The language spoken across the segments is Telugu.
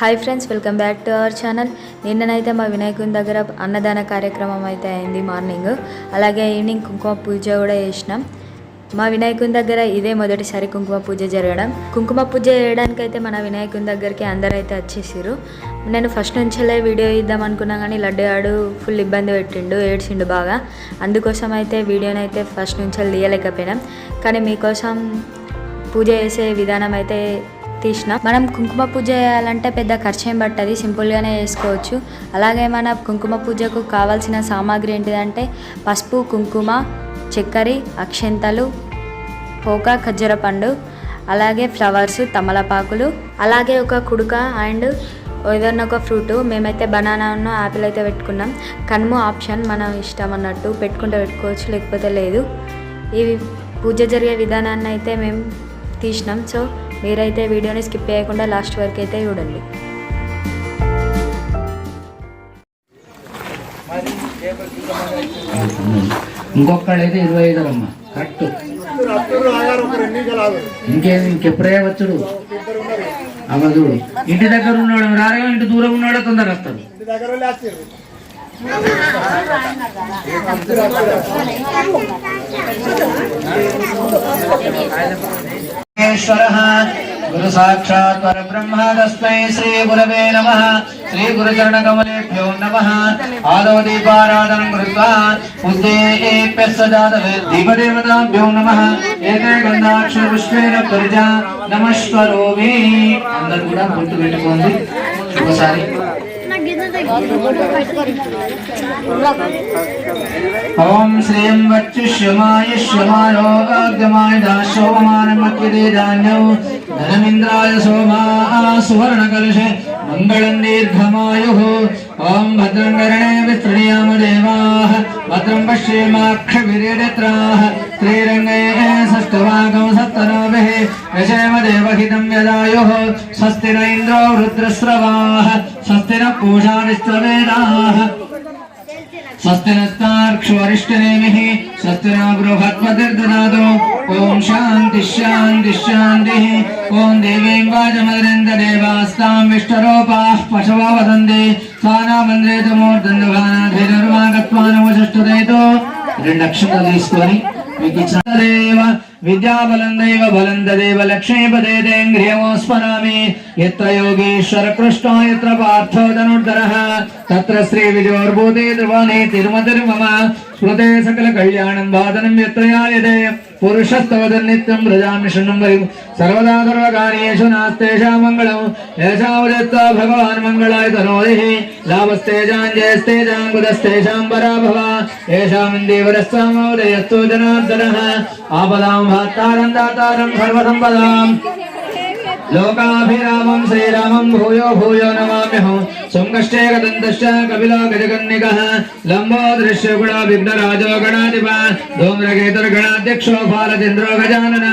Hi friends welcome back to our channel. నిన్ననైతే మా వినాయకుని దగ్గర అన్నదాన కార్యక్రమం అయితే అయింది మార్నింగ్. అలాగే ఈవినింగ్ కుంకుమ పూజ కూడా చేసినాం. మా వినాయకుని దగ్గర ఇదే మొదటిసారి కుంకుమ పూజ జరగడం. కుంకుమ పూజ చేయడానికి అయితే మన వినాయకుని దగ్గరికి అందరూ అయితే వచ్చేసారు నేను ఫస్ట్ నుంచెల్లే వీడియో ఇద్దాం అనుకున్నా కానీ లడ్డుగాడు ఫుల్ ఇబ్బంది పెట్టిండు ఏడ్చిండు బాగా. అందుకోసం అయితే వీడియోని అయితే ఫస్ట్ నుంచి తీయలేకపోయినాం. కానీ మీకోసం పూజ చేసే విధానం అయితే తీసిన. మనం కుంకుమ పూజ చేయాలంటే పెద్ద ఖర్చు ఏం పట్టది సింపుల్గానే చేసుకోవచ్చు. అలాగే మన కుంకుమ పూజకు కావాల్సిన సామాగ్రి ఏంటిదంటే పసుపు కుంకుమ చక్కెర అక్షంతలు పోక ఖజ్జర పండు అలాగే ఫ్లవర్స్ తమలపాకులు అలాగే ఒక కుడుక అండ్ ఏదన్నా ఒక ఫ్రూట్. మేమైతే బనానాను యాపిల్ అయితే పెట్టుకున్నాం. కనుము ఆప్షన్ మనం ఇష్టం అన్నట్టు పెట్టుకుంటే పెట్టుకోవచ్చు లేకపోతే లేదు. ఇవి పూజ జరిగే విధానాన్ని అయితే మేము తీసినాం. సో మీరైతే వీడియోని స్కిప్ చేయకుండా లాస్ట్ వరకు అయితే చూడండి. ఇంకొకళ్ళైతే ఇరవై ఐదులమ్మ కరెక్ట్. ఇంకేం ఇంకెప్పుడే వచ్చుడు? అవధుడు ఇంటి దగ్గర ఉన్నాడు రారేమో ఇంటి దూరం ఉన్నాడో తొందర వస్తాడు. ఈశ్వరః గురు సాక్షాత్ పరబ్రహ్మ తస్మై శ్రీ గురవే నమః. శ్రీ గురుచరణ కమలేభ్యో నమః. ఆదో దీపారాధనం కృత్వా. ఉద్దేప్యస్సజాతవే దీపదేవతాభ్యో నమః. ఏకే గంధాక్షర పుష్పేన పరిజా నమస్కరోమి అందరు కూడా గుర్తు పెట్టుకోండి. ఒకసారి ओम श्रीं वच्चुष्यमाय श्यमायोगागमाय दासोमानमत्युदे धान्यौ धनमिन्द्राय सोमा सुवर्णकलशे मङ्गलम् दीर्घमायुः। ॐ भद्रं करणे विसृणीयाम देवाः। भद्रं पश्येमाक्षभिरेत्राः श्रीरङ्गे षष्ठभागं सप्तनोभिः। यशेम देवहितं यदायुः। स्वस्ति न इन्द्रो रुद्रस्रवाः। स्वस्ति न पूषा विश्ववेदाः स्वस्ति नस्तार्क्ष्वरिष्ठनेमिः स्वस्ति न बृहत्पतिर्ददातु నస్తార్క్ష్వరిష్టనేమిః స్వస్తి నా బృహత్పతిర్దదాతు ఓం శాంతి శాంతి శాంతిః. ఓం దేవీం వాచమదరింద దేవాస్తాం విష్టరూపాः పశవ వదంతి. స్వానామంద్రేతమూర్ధన్యభానాధైర్వాగత్వానవశిష్టదైతో రెండు అక్షరాలు తీసుకొని మీకు ఇచ్చిన దేవ విద్యాబలం దైవ బలం ఎత్ర యోగేశ్వర కృష్ణ ఎత్ర పార్థో ధనుర్ధరః. తత్ర శ్రీ విజయోర్భూతే ధ్రువాణి తిరుమతిర్మమ. స్మృతే సకల కళ్యాణం వాదనం ఎత్రయాయదే పురుషస్తవదన్ నిత్యం ప్రజామి శృణం వరి సర్వదా సర్వకార్యేషు నాస్తేషా మంగళం ఏషావదత్తా భగవాన్ మంగళాయ తనోదిః లాభస్తేజాం జయస్తేజాం కుదస్తేషాం పరాభవ ఏషామిందేవరస్సామోదయస్తో జనార్దనः ఆపదాం భాత్తారం దాతారం సర్వసంపదాం లోకాభిరామం శ్రీరామం భూయో భూయో నమామ్యహం శృంగశ్చే గదంతశ్చ కపిలో గజగన్నికः లంబోదృశ్య గుణ విఘ్నరాజో గణాధిప ధూమ్రకేతుర్గణాధ్యక్షో బాలచంద్రో గజానన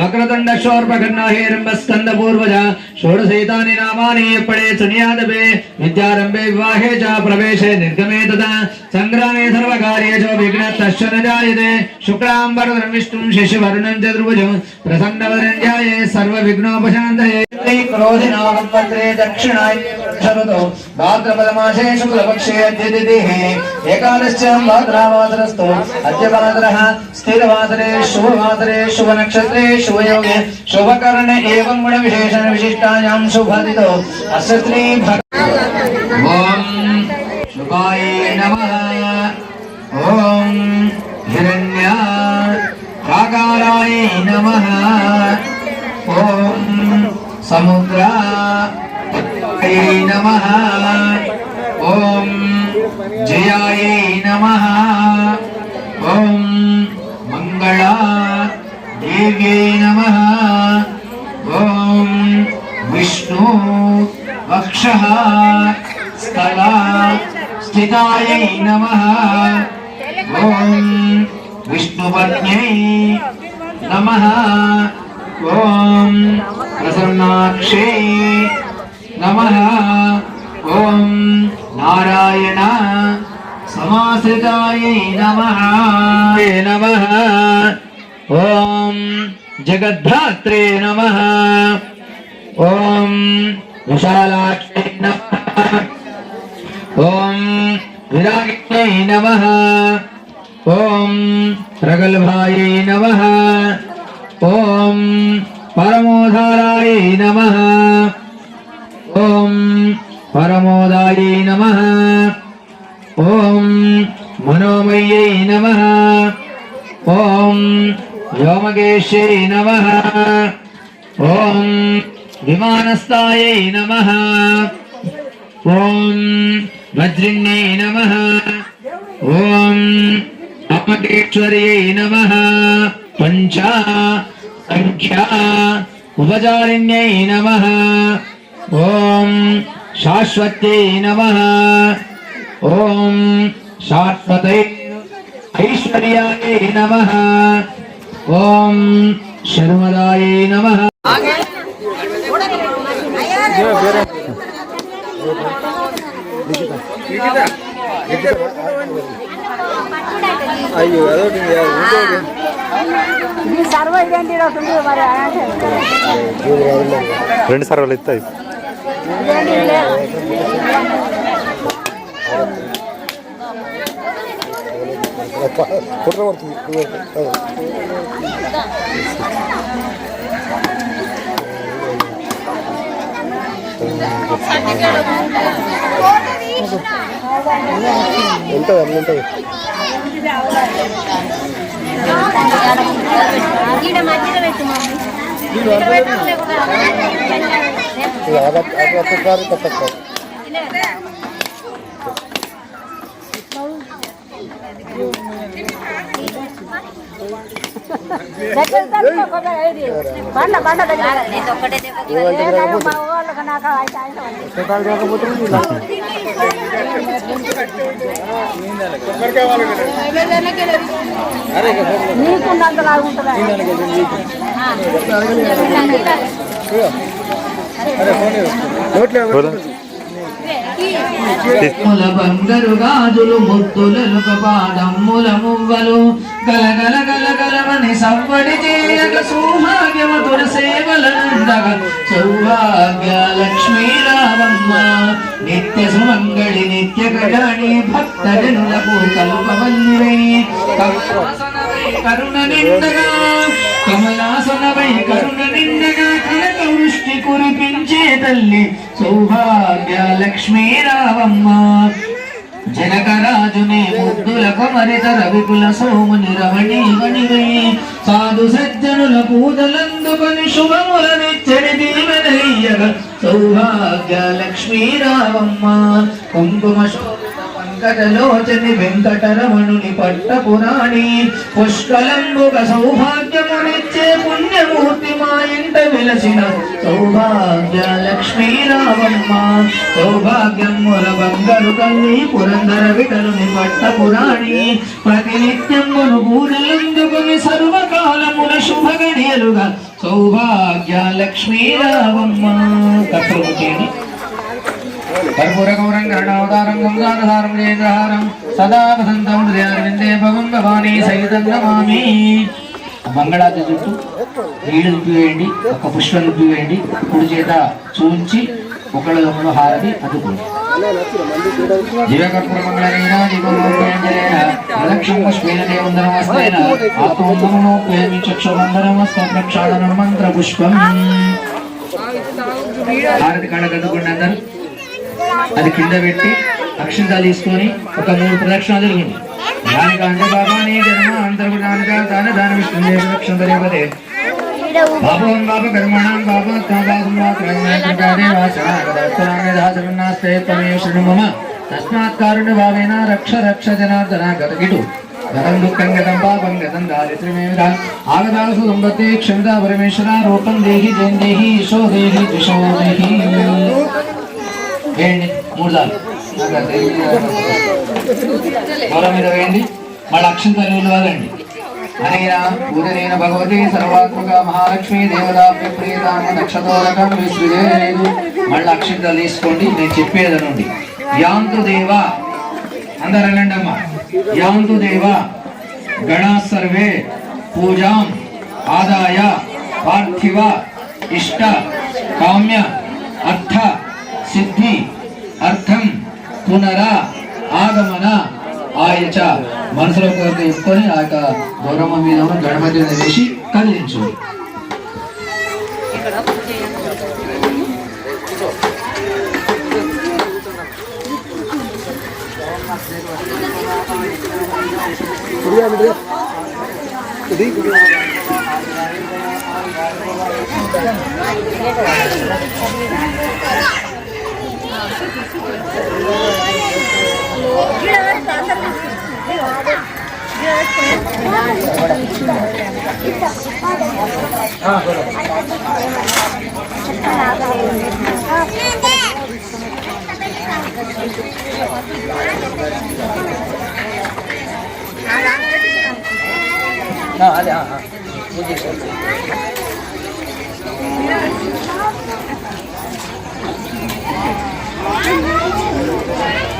వక్రతుండ శోర్పకర్ణ హేరంబ స్కంద పూర్వజ షోడశైతాని నామాని ఎప్పడే సునియాదపే విద్యారంభే వివాహే చ ప్రవేశే నిర్గమే తదా సంగ్రామే సర్వకార్యేషు విఘ్న తశ్చ న జాయతే శుక్లాంబరధరం విష్ణుం శశివర్ణం చతుర్భుజం ప్రసన్నవదనం ధ్యాయే भाद्रपदमासे शुक्लपक्षे अद्य तिथिः एकादश्च भाद्रावासरस्तु। अद्य भाद्रः स्थिरवासरे, शुभवासरे, शुभनक्षत्रे, शुभयोगे, शुभकर्ण एवं गुणविशेषण विशिष्टायां शुभादितो। अस्य श्री शुभाय नमः। ॐ हिरण्या प्राकाराय नमः। ॐ समुद्रा ఓం హిరణ్య కాకారాయ నమః. ఓం సముద్రాయ నమః ఓం జయాయ నమః. ఓం మంగళా దేవ్యై నమః. ఓం విష్ణు వక్షః. స్థలా స్థితాయై నమః ఓం విష్ణుపత్న్యై నమః ఓం ప్రసన్నాక్షే నమః ఓం నారాయణ సమాశ్రితాయై నమః నమః ఓం జగద్ధాత్రే నమః ఓం విశాలాక్షై నమః ఓం విరాగిణ్యై నమః ఓం ప్రగల్భాయై నమః ఓం పరమోధారాయై నమః ఓం పరమోదాయై నమః ఓం మనోమయ్యై నమః ఓం వ్యోమకేశ్యై నమః ఓం విమానస్థాయై నమః ఓం వజ్రిణ్యై నమః ఓం ఓం శాశ్వత్యై నమః. ఓం శాశ్వతై ఐశ్వర్యాయ నమః. ఓం శర్మదాయ నమః. అయ్యో అదొకటి రెండు సర్వలు ఇస్తాయి. ఇదేంటి లేదు కుట్ర పడుతుంది ఉంటుంది అన్ని ఉంటుంది ఈడ మధ్యలో పెట్టు మమ్మీ ఇది అగ- అగ- ఒక్కసారి కొత్తసారి బండ బండ దగ్గర ఏ కాదు, మా వాళ్ళకి నాకు అయితే ఆయన నీకున్నంత లాగా ఉంటుందా ముల బంగారు గాజులు ముత్తులలుక పాదమ్ముల మువ్వలు గలగల గల గలవని సవ్వడి చేయక సౌభాగ్యమతుల సేవలందగ సౌభాగ్య లక్ష్మీ రామమ్మ నిత్య సుమంగళి నిత్య కళ్యాణి భక్త జనులకు కల్పవల్లివై కరుణ నిండగా కమలాసనవై కరుణ నిండగా సృష్టి కురిపించే తల్లి సౌభాగ్య లక్ష్మీ రావమ్మ. జనకరాజునే ముద్దులకు మరిత రవికుల సోముని రమణి మణివై సాధు సజ్జనుల పూజలందుకొని శుభములనిచ్చడి దీవెనయ్యగ సౌభాగ్య లక్ష్మీ రావమ్మ. కుంకుమ శోభ వెంకటలోచని వెంకటరమణుని పట్టపురాణి పుష్కలంబుక సౌభాగ్యమునిచ్చే పుణ్యమూర్తి మా ఇంట విలసిన సౌభాగ్య లక్ష్మీ రావమ్మ సౌభాగ్యం సౌభాగ్యముల బంగారు తల్లి పురందర విటలుని పట్టపురాణి ప్రతినిత్యమును పూజలందుకుని సర్వకాలమున శుభగడియలుగా సౌభాగ్య లక్ష్మీ రావమ్మ కర్పూరముఖేని కర్పూరగౌరం గరుడావతారం గంగాధారం జయేంద్రహారం సదా వసంతం హృదయారవిందే భవం భవానీ సహితం నమామి మంగళాది చుట్టూ నీళ్ళు వేయండి ఒక పుష్పం వేయండి కుడి చేత చూంచి ఒకళ్ళు హారతి అందుకోండి జీవకర్పూరమంగళైన మంత్ర పుష్పం. హారతి అందరూ. అది కింద పెట్టి అక్షింతాలు తీసుకొని ఒక మూడు ప్రదక్షిణాలు జరిగింది. దానికి అంటే బాబా నీ జన్మ అంతర్గుణానిక దాన దాని విష్ణు ప్రదక్షిణ తెలియదే బాబోన్ బాబ కర్మణాం పరమేశ్వరుడు మమ. తస్మాత్ కారుణ్య భావేన రక్ష రక్ష జనార్దన గతగిటు గతం దుఃఖం గతం పాపం గతం దారిద్ర్యమేమిరా? ఆగదాసు సంపత్తి క్షమిత పరమేశ్వర రూపం దేహి జయం దేహి దేహి దిశో దేహి. వేయండి. మూడు సార్లు మీద వేయండి. మళ్ళీ అక్షంతలు నిలవాలండి అనేన పూజనేన భగవతి సర్వాత్మక మహాలక్ష్మి దేవతాభ్య ప్రియతామ నక్షతోరకం మళ్ళీ అక్షంతలు తీసుకోండి. నేను చెప్పేది నుండి యాంతు దేవ అందరు అనండి అమ్మా. యాంతు దేవ గణా సర్వే పూజాం ఆదాయ పార్థివ ఇష్ట కామ్య అర్థ సిద్ధి అర్థం పునర ఆగమన ఆయచ. మనసులో కోరిక చెప్పుకొని ఆ యొక్క గౌరవ మీద గణపతి వేసి కదిలించు కుడిగా బిడ్డ కుడి Oh, my God.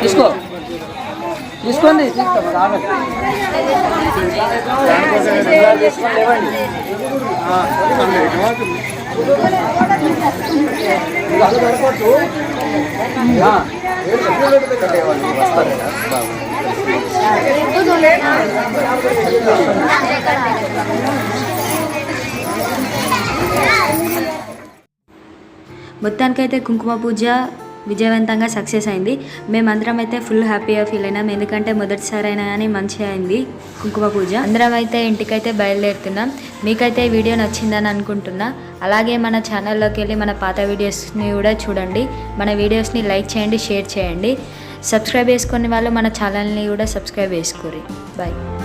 తీసుకో. తీసుకోండి తీసుకో. రాగండి తీసుకొని లేవండి. ఆ. మొత్తానికైతే కుంకుమ పూజ విజయవంతంగా సక్సెస్ అయింది. మేమందరం అయితే ఫుల్ హ్యాపీగా ఫీల్ అయినాం. ఎందుకంటే మొదటిసారి అయినా కానీ మంచిగా అయింది కుంకుమ పూజ. అందరం అయితే ఇంటికైతే బయలుదేరుతున్నాం. మీకైతే ఈ వీడియో నచ్చిందని అనుకుంటున్నా. అలాగే మన ఛానల్లోకి వెళ్ళి మన పాత వీడియోస్ని కూడా చూడండి. మన వీడియోస్ని లైక్ చేయండి షేర్ చేయండి. సబ్స్క్రైబ్ చేసుకునే వాళ్ళు మన ఛానల్ని కూడా సబ్స్క్రైబ్ చేసుకోరు. బాయ్.